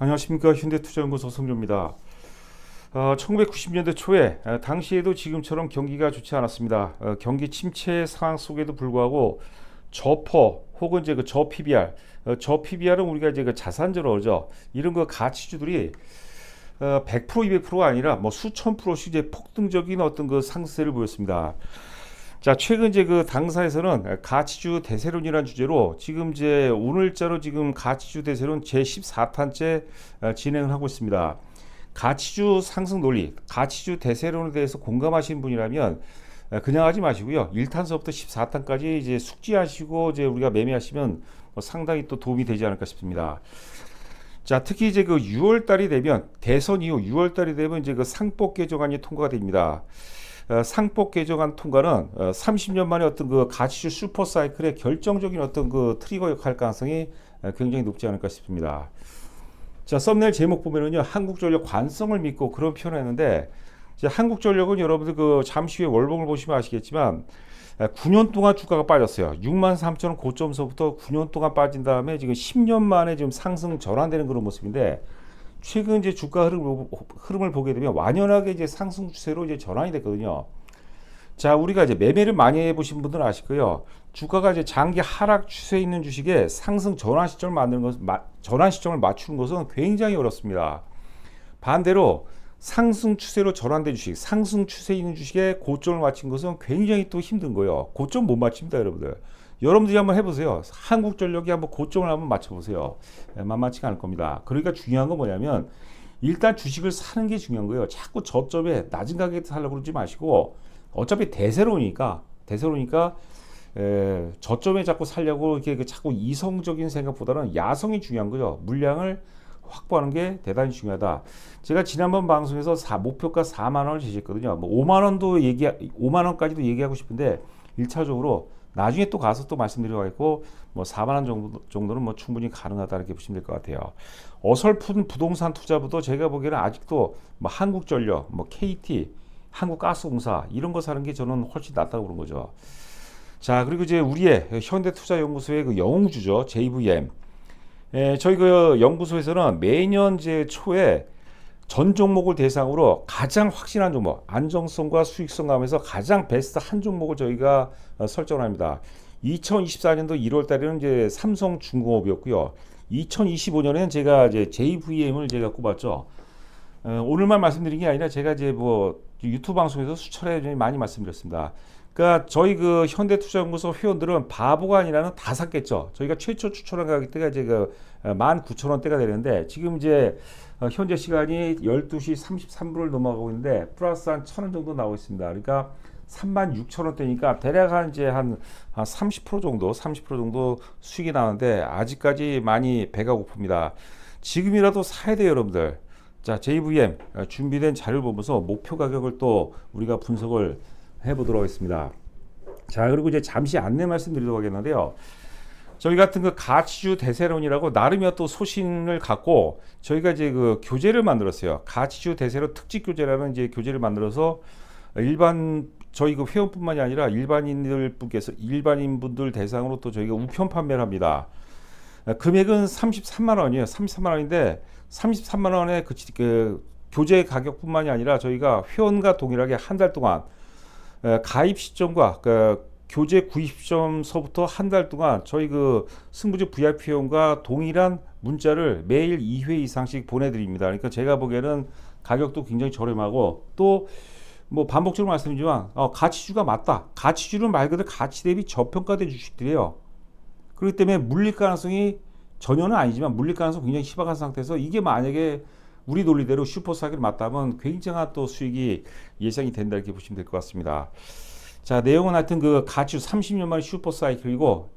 안녕하십니까 현대투자연구소 성조입니다. 어, 1990년대 초에 어, 당시에도 지금처럼 경기가 좋지 않았습니다. 어, 경기 침체 상황 속에도 불구하고 저퍼 혹은 이제 그 저 PBR, 어, 저 PBR은 우리가 이제 그 자산저러죠. 이런 그 가치주들이 어, 100% 200%가 아니라 뭐 수천 프로씩 이제 폭등적인 어떤 그 상세를 보였습니다. 자, 최근 이제 그 당사에서는 가치주 대세론이라는 주제로 지금 이제 오늘자로 지금 가치주 대세론 제 14탄째 어, 진행을 하고 있습니다. 가치주 상승 논리, 가치주 대세론에 대해서 공감하시는 분이라면 어, 그냥 하지 마시고요. 1탄서부터 14탄까지 이제 숙지하시고 이제 우리가 매매하시면 뭐 상당히 또 도움이 되지 않을까 싶습니다. 자, 특히 이제 그 6월 달이 되면 대선 이후 6월 달이 되면 이제 그 상법 개정안이 통과가 됩니다. 어, 상법 개정안 통과는 어, 30년 만에 어떤 그 가치주 슈퍼 사이클의 결정적인 어떤 그 트리거 역할 가능성이 어, 굉장히 높지 않을까 싶습니다. 자, 썸네일 제목 보면은요, 한국전력 관성을 믿고 그런 표현을 했는데, 한국전력은 여러분들 그 잠시 후에 월봉을 보시면 아시겠지만, 9년 동안 주가가 빠졌어요. 6만 3천 원 고점서부터 9년 동안 빠진 다음에 지금 10년 만에 지금 상승 전환되는 그런 모습인데, 최근 이제 주가 흐름을, 흐름을 보게 되면 완연하게 이제 상승 추세로 이제 전환이 됐거든요. 자, 우리가 이제 매매를 많이 해보신 분들은 아실 거예요. 주가가 이제 장기 하락 추세에 있는 주식에 상승 전환 시점을 만드는 것, 마, 전환 시점을 맞추는 것은 굉장히 어렵습니다. 반대로 상승 추세로 전환된 주식, 상승 추세에 있는 주식에 고점을 맞춘 것은 굉장히 또 힘든 거예요. 고점 못 맞춥니다, 여러분들. 여러분들이 한번 해보세요. 한국전력이 한번 고점을 한번 맞춰보세요. 예, 만만치가 않을 겁니다. 그러니까 중요한 건 뭐냐면 일단 주식을 사는 게 중요한 거예요. 자꾸 저점에 낮은 가격에 살려고 그러지 마시고 어차피 대세로니까 대세로니까 에, 저점에 자꾸 살려고 이렇게 그 자꾸 이성적인 생각보다는 야성이 중요한 거죠. 물량을 확보하는 게 대단히 중요하다. 제가 지난번 방송에서 사, 목표가 4만 원을 제시했거든요. 뭐 5만 원도 얘기 5만 원까지도 얘기하고 싶은데 1차적으로 나중에 또 가서 또 말씀드리겠고 뭐 4만 원 정도, 정도는 뭐 충분히 가능하다 이렇게 보시면 될 것 같아요. 어설픈 부동산 투자부터 제가 보기에는 아직도 뭐 한국전력, 뭐 KT, 한국가스공사 이런 거 사는 게 저는 훨씬 낫다고 그런 거죠. 자 그리고 이제 우리의 현대투자연구소의 그 영웅주죠 JVM. 에, 저희 그 연구소에서는 매년 이제 초에 전 종목을 대상으로 가장 확신한 종목, 안정성과 수익성 감에서 가장 베스트 한 종목을 저희가 어, 설정합니다. 2024년도 1월 달에는 이제 삼성중공업이었고요. 2025년에는 제가 이제 JVM을 제가 꼽았죠. 어, 오늘만 말씀드린 게 아니라 제가 이제 뭐 유튜브 방송에서 수차례 많이 말씀드렸습니다. 그러니까 저희 그 현대투자연구소 회원들은 바보가 아니라는 다 샀겠죠. 저희가 최초 추천한 가격대가 이제 그 19,000원대가 되는데 지금 이제 어, 현재 시간이 12시 33분을 넘어가고 있는데 플러스 한 1,000원 정도 나오고 있습니다. 그러니까 36,000원대니까 대략 한 이제 한, 한30% 정도, 30% 정도 수익이 나는데 아직까지 많이 배가 고픕니다. 지금이라도 사야 돼요, 여러분들. 자, JVM 어, 준비된 자료를 보면서 목표 가격을 또 우리가 분석을 해보도록 하겠습니다. 자, 그리고 이제 잠시 안내 말씀드리도록 하겠는데요. 저희 같은 그 가치주 대세론이라고 나름의 또 소신을 갖고 저희가 이제 그 교재를 만들었어요. 가치주 대세론 특집 교재라는 이제 교재를 만들어서 일반 저희 그 회원뿐만이 아니라 일반인들 분께서 일반인 분들 대상으로 또 저희가 우편 판매를 합니다. 금액은 33만 원이에요. 33만 원인데 33만 원의 그, 그 교재 가격뿐만이 아니라 저희가 회원과 동일하게 한 달 동안 가입 시점과 그 교재 구입 시점서부터 한 달 동안 저희 그 승부지 VIP 회원과 동일한 문자를 매일 2회 이상씩 보내드립니다. 그러니까 제가 보기에는 가격도 굉장히 저렴하고 또 뭐 반복적으로 말씀드리지만 어, 가치주가 맞다. 가치주는 말 그대로 가치 대비 저평가된 주식들이에요. 그렇기 때문에 물릴 가능성이 전혀는 아니지만 물릴 가능성 굉장히 희박한 상태에서 이게 만약에 우리 논리대로 슈퍼 사기를 맞다면 굉장한 또 수익이 예상이 된다 이렇게 보시면 될 것 같습니다. 자 내용은 하여튼 그 가치 30년 만에 슈퍼 사이클이고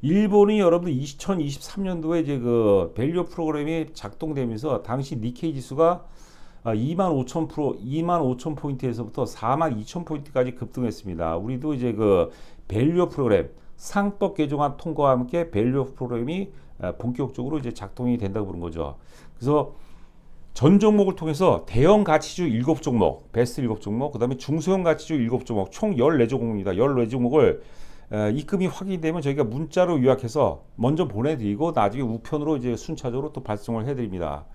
일본이 여러분들 2023년도에 이제 그 밸류 프로그램이 작동되면서 당시 니케이 지수가 2만 5천 프로, 2만 5천 포인트에서부터 4만 2천 포인트까지 급등했습니다. 우리도 이제 그 밸류 프로그램 상법 개정안 통과와 함께 밸류 프로그램이 본격적으로 이제 작동이 된다고 보는 거죠. 그래서 전 종목을 통해서 대형 가치주 7종목, 베스트 7종목, 그 다음에 중소형 가치주 7종목, 총 14종목입니다. 14종목을 에, 입금이 확인되면 저희가 문자로 요약해서 먼저 보내드리고 나중에 우편으로 이제 순차적으로 또 발송을 해드립니다.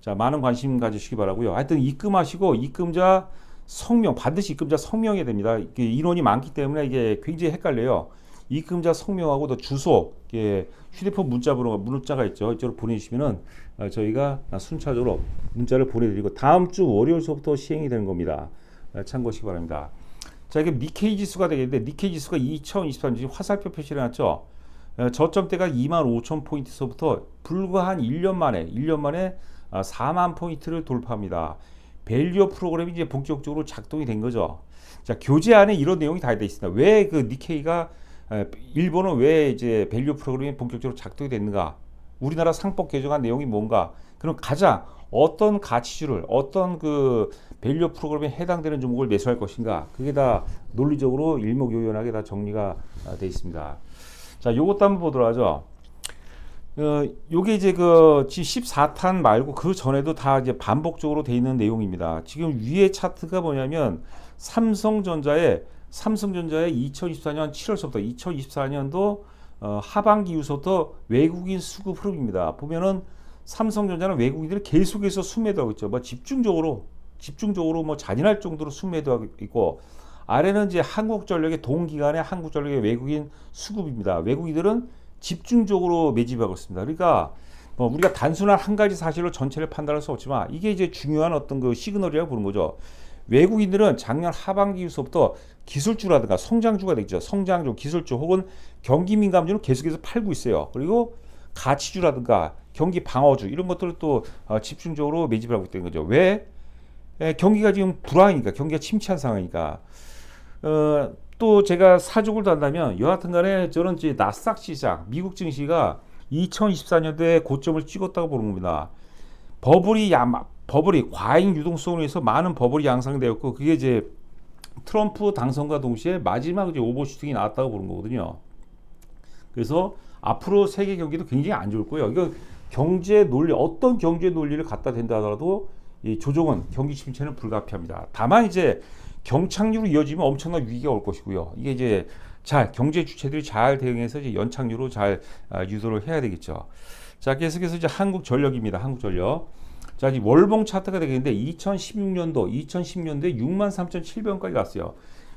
자 많은 관심 가지시기 바라고요. 하여튼 입금하시고 입금자 성명 반드시 입금자 성명이 됩니다. 인원이 많기 때문에 이게 굉장히 헷갈려요. 입금자 성명하고 또 주소, 이게 휴대폰 문자 번호가 문자가 있죠. 이쪽으로 보내주시면은 어, 저희가 순차적으로 문자를 보내드리고 다음 주 월요일서부터 시행이 되는 겁니다. 어, 참고하시기 바랍니다. 자 이게 니케이 지수가 되겠는데 니케이 지수가 2023년 지금 화살표 표시를 해놨죠. 어, 저점대가 2만 5천 포인트서부터 불과 한 1년 만에 1년 만에 어, 4만 포인트를 돌파합니다. 밸류 프로그램이 이제 본격적으로 작동이 된 거죠. 자 교재 안에 이런 내용이 다돼 있습니다. 왜 그 니케이가 에, 일본은 왜 이제 밸류 프로그램이 본격적으로 작동이 됐는가? 우리나라 상법 개정한 내용이 뭔가? 그럼 가장 어떤 가치주를 어떤 그 밸류 프로그램에 해당되는 종목을 매수할 것인가? 그게 다 논리적으로 일목요연하게 다 정리가 아, 돼 있습니다. 자, 요것도 한번 보도록 하죠. 어, 요게 이제 그 지금 14탄 말고 그 전에도 다 이제 반복적으로 돼 있는 내용입니다. 지금 위에 차트가 뭐냐면 삼성전자의 삼성전자의 2024년 7월서부터 2024년도 어, 하반기 이후부터 외국인 수급 흐름입니다. 보면은 삼성전자는 외국인들이 계속해서 순매도하고 있죠. 뭐 집중적으로 집중적으로 뭐 잔인할 정도로 순매도하고 있고 아래는 이제 한국전력의 동기간의 한국전력의 외국인 수급입니다. 외국인들은 집중적으로 매집하고 있습니다. 그러니까 뭐 우리가 단순한 한 가지 사실로 전체를 판단할 수 없지만 이게 이제 중요한 어떤 그 시그널이라고 보는 거죠. 외국인들은 작년 하반기부터 기술주라든가 성장주가 되죠. 성장주, 기술주 혹은 경기 민감주는 계속해서 팔고 있어요. 그리고 가치주라든가 경기 방어주 이런 것들을 또 어, 집중적으로 매집을 하고 있다는 거죠. 왜? 에, 경기가 지금 불황이니까 경기가 침체한 상황이니까 어, 또 제가 사족을 단다면 여하튼 간에 저는 이제 나스닥 시장 미국 증시가 2024년도에 고점을 찍었다고 보는 겁니다. 버블이 야, 버블이 과잉 유동성으로 해서 많은 버블이 양상되었고 그게 이제 트럼프 당선과 동시에 마지막 이제 오버슈팅이 나왔다고 보는 거거든요. 그래서 앞으로 세계 경기도 굉장히 안 좋을 거예요. 이거 경제 논리 어떤 경제 논리를 갖다 댄다 하더라도 이 조정은 경기 침체는 불가피합니다. 다만 이제 경착륙으로 이어지면 엄청난 위기가 올 것이고요. 이게 이제 잘 경제 주체들이 잘 대응해서 이제 연착륙으로 잘 아, 유도를 해야 되겠죠. 자, 계속해서 이제 한국전력입니다. 한국전력. 자, 이 월봉 차트가 되겠는데 2016년도, 2010년도에 63,700원까지 갔어요.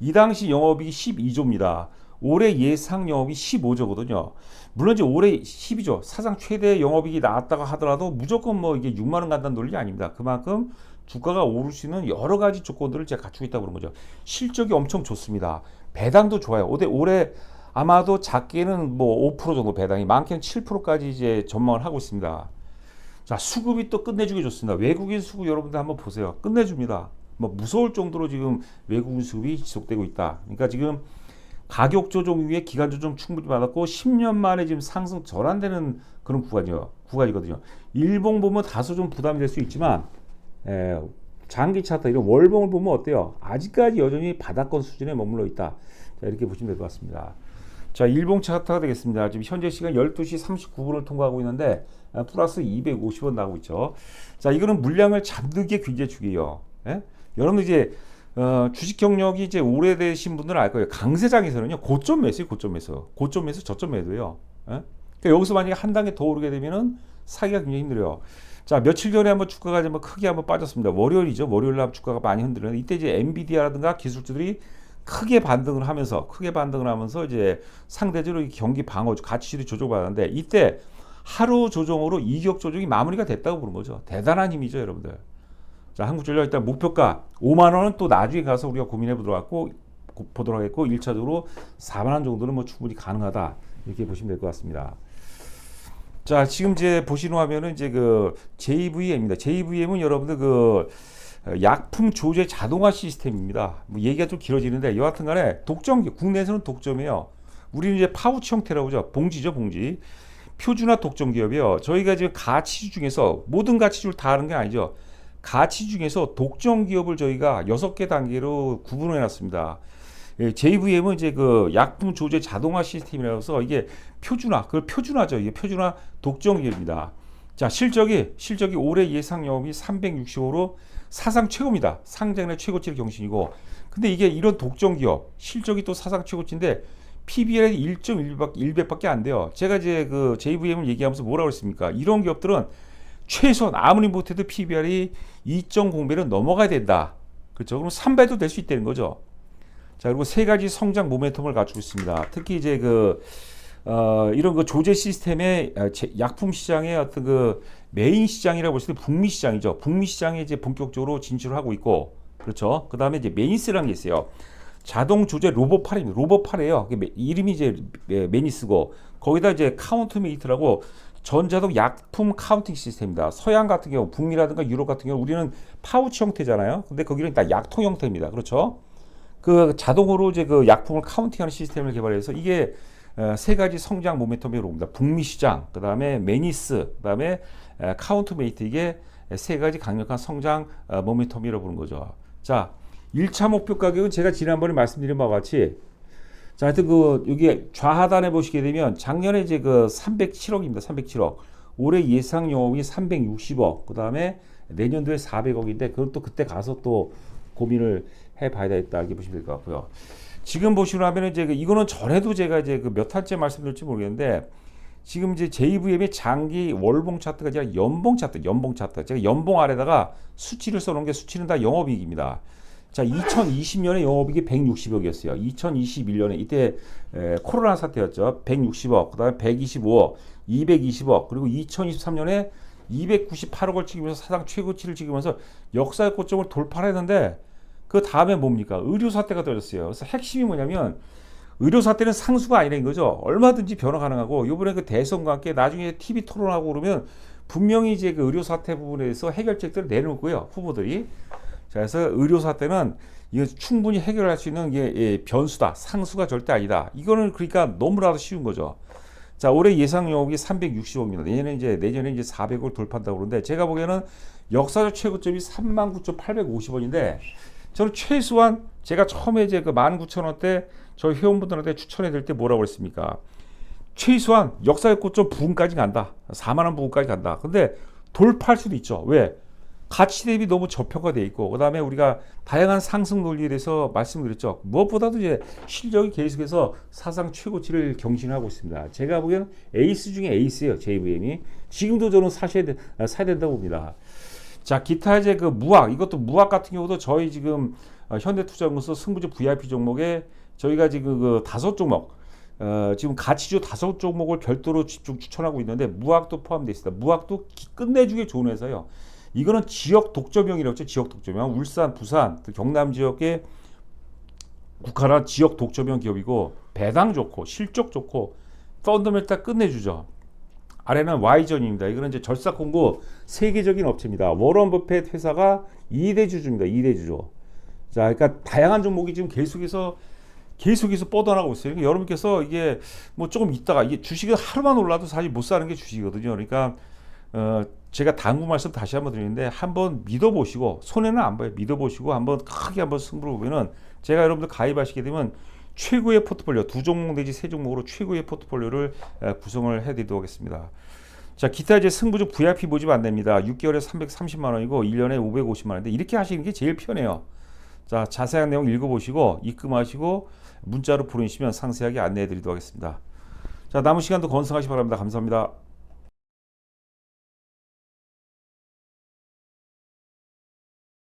이 당시 영업이익이 12조입니다. 올해 예상 영업이 15조거든요. 물론 이제 올해 12조 사상 최대 영업이익이 나왔다고 하더라도 무조건 뭐 이게 6만 원 간다는 논리 아닙니다. 그만큼 주가가 오를 수 있는 여러 가지 조건들을 제가 갖추고 있다고 그런 거죠. 실적이 엄청 좋습니다. 배당도 좋아요. 올해 올해 아마도 작게는 뭐 5% 정도 배당이 많게는 7%까지 이제 전망을 하고 있습니다. 자, 수급이 또 끝내주기 좋습니다. 외국인 수급 여러분들 한번 보세요. 끝내줍니다. 뭐 무서울 정도로 지금 외국인 수급이 지속되고 있다. 그러니까 지금 가격 조정 위에 기간 조정 충분히 받았고 10년 만에 지금 상승 전환되는 그런 구간이요. 구간이거든요. 일봉 보면 다소 좀 부담이 될 수 있지만 에, 장기 차트 이런 월봉을 보면 어때요? 아직까지 여전히 바닥권 수준에 머물러 있다. 자, 이렇게 보시면 될 것 같습니다. 자, 일봉 차트가 되겠습니다. 지금 현재 시간 12시 39분을 통과하고 있는데 아, 플러스 250원 나오고 있죠. 자, 이거는 물량을 잡는 게 굉장히 중요해요. 예? 여러분들 이제 어, 주식 경력이 이제 오래되신 분들은 알 거예요. 강세장에서는요, 고점 매수요, 고점 매수. 고점 매수, 저점 매도예요. 예? 그러니까 여기서 만약에 한 단계 더 오르게 되면은 사기가 굉장히 힘들어요. 자, 며칠 전에 한번 주가가 좀 크게 한번 빠졌습니다. 월요일이죠. 월요일 날 주가가 많이 흔들렸는데 이때 이제 엔비디아라든가 기술주들이 크게 반등을 하면서 크게 반등을 하면서 이제 상대적으로 경기 방어주 가치들이 조정받았는데 이때 하루 조정으로 이격 조정이 마무리가 됐다고 보는 거죠. 대단한 힘이죠, 여러분들. 자, 한국전력 일단 목표가 5만 원은 또 나중에 가서 우리가 고민해 보도록 하고 보도록 하겠고 1차적으로 4만 원 정도는 뭐 충분히 가능하다. 이렇게 보시면 될 것 같습니다. 자, 지금 이제 보시는 화면은 이제 그 JVM입니다. JVM은 여러분들 그 약품 조제 자동화 시스템입니다. 뭐 얘기가 좀 길어지는데 여하튼 간에 독점기 국내에서는 독점이에요. 우리는 이제 파우치 형태라고 하죠. 봉지죠, 봉지. 표준화 독점 기업이요. 저희가 지금 가치 중에서 모든 가치주를 다 하는 게 아니죠. 가치 중에서 독점 기업을 저희가 여섯 개 단계로 구분해 놨습니다. 예, JVM은 이제 그 약품 조제 자동화 시스템이라서 이게 표준화, 그걸 표준화죠. 이게 표준화 독점 기업입니다. 자, 실적이 실적이 올해 예상 영업이 365로 사상 최고입니다. 상장의 최고치를 경신이고. 근데 이게 이런 독점 기업 실적이 또 사상 최고치인데 PBR이 1.1배밖에 안 돼요. 제가 이제 그 JVM을 얘기하면서 뭐라고 했습니까? 이런 기업들은 최소한 아무리 못해도 PBR이 2.0배는 넘어가야 된다. 그렇죠? 그럼 3배도 될 수 있다는 거죠. 자, 그리고 세 가지 성장 모멘텀을 갖추고 있습니다. 특히 이제 그, 어, 이런 그 조제 시스템의 어, 제- 약품 시장의 어떤 그 메인 시장이라고 볼 수 있는 북미 시장이죠. 북미 시장에 이제 본격적으로 진출을 하고 있고, 그렇죠. 그 다음에 이제 메니스라는 게 있어요. 자동 조제 로봇 팔입니다. 로봇 팔이에요. 그게 메- 이름이 이제 메- 메니스고, 거기다 이제 카운트메이트라고 전자동 약품 카운팅 시스템입니다. 서양 같은 경우, 북미라든가 유럽 같은 경우 우리는 파우치 형태잖아요. 근데 거기는 다 약통 형태입니다. 그렇죠. 그 자동으로 이제 그 약품을 카운팅하는 시스템을 개발해서 이게 어, 세 가지 성장 모멘텀이 옵니다. 북미 시장, 그 다음에 메니스, 그 다음에 카운트메이트 이게 세 가지 강력한 성장 어, 모멘텀이라고 보는 거죠. 자, 1차 목표 가격은 제가 지난번에 말씀드린 바와 같이 자, 하여튼 그 여기 좌하단에 보시게 되면 작년에 이제 그 307억입니다. 307억. 올해 예상 영업이 360억. 그다음에 내년도에 400억인데 그건 또 그때 가서 또 고민을 해 봐야 되겠다 이렇게 보시면 될 것 같고요. 지금 보시면 이제 그 이거는 전에도 제가 이제 그몇 달째 말씀드렸지 모르겠는데 지금 이제 JVM의 장기 월봉 차트가 아니라 연봉 차트, 연봉 차트. 제가 연봉 아래다가 수치를 써놓은 게 수치는 다 영업이익입니다. 자, 2020년에 영업이익이 160억이었어요. 2021년에 이때 에, 코로나 사태였죠. 160억, 그다음에 125억, 220억, 그리고 2023년에 298억을 찍으면서 사상 최고치를 찍으면서 역사의 고점을 돌파했는데 그 다음에 뭡니까? 의료 사태가 떨어졌어요. 그래서 핵심이 뭐냐면 의료 사태는 상수가 아니라는 거죠. 얼마든지 변화 가능하고 이번에 그 대선과 함께 나중에 TV 토론하고 그러면 분명히 이제 그 의료 사태 부분에 대해서 해결책들을 내놓고요. 후보들이. 자, 그래서 의료 사태는 이거 충분히 해결할 수 있는 게 예, 변수다. 상수가 절대 아니다. 이거는 그러니까 너무나도 쉬운 거죠. 자, 올해 예상 영업이 360억입니다. 내년에 이제 내년에 이제 400을 돌파한다고 그러는데 제가 보기에는 역사적 최고점이 39,850원인데 저는 최소한 제가 처음에 이제 그 19,000원대 저희 회원분들한테 추천해 드릴 때 뭐라고 그랬습니까? 최소한 역사의 고점 부근까지 간다. 4만 원 부근까지 간다. 근데 돌파할 수도 있죠. 왜? 가치 대비 너무 저평가 돼 있고 그다음에 우리가 다양한 상승 논리에 대해서 말씀드렸죠. 무엇보다도 이제 실적이 계속해서 사상 최고치를 경신하고 있습니다. 제가 보기에는 에이스 중에 에이스예요. JVM이 지금도 저는 사셔야 돼, 사야 된다고 봅니다. 자, 기타 이제 그 무학 이것도 무학 같은 경우도 저희 지금 어, 현대투자연구소 승부주 VIP 종목에 저희가 지금 그 다섯 종목 어, 지금 가치주 다섯 종목을 별도로 집중 추천하고 있는데 무학도 포함되어 있습니다. 무학도 기- 끝내주기 좋은 회사예요. 이거는 지역 독점형이라고 했죠. 지역 독점형. 울산, 부산, 또 경남 지역에 국한한 지역 독점형 기업이고 배당 좋고 실적 좋고 펀더멘탈 끝내주죠. 아래는 Y전입니다. 이거는 이제 절삭공고 세계적인 업체입니다. 워런 버핏 회사가 2대 주주입니다. 2대 주주. 자, 그러니까 다양한 종목이 지금 계속해서 계속해서 뻗어나가고 있어요. 그러니까 여러분께서 이게 뭐 조금 있다가 이게 주식은 하루만 올라도 사실 못 사는 게 주식이거든요. 그러니까 어, 제가 당부 말씀 다시 한번 드리는데 한번 믿어보시고 손해는 안 봐요. 믿어보시고 한번 크게 한번 승부를 보면은 제가 여러분들 가입하시게 되면 최고의 포트폴리오 두 종목 내지 세 종목으로 최고의 포트폴리오를 에, 구성을 해드리도록 하겠습니다. 자, 기타 이제 승부주 VIP 모집 안 됩니다. 6개월에 330만 원이고 1년에 550만 원인데 이렇게 하시는 게 제일 편해요. 자, 자세한 내용 읽어보시고 입금하시고 문자로 보내주시면 상세하게 안내해 드리도록 하겠습니다. 자, 남은 시간도 건승하시 기 바랍니다. 감사합니다.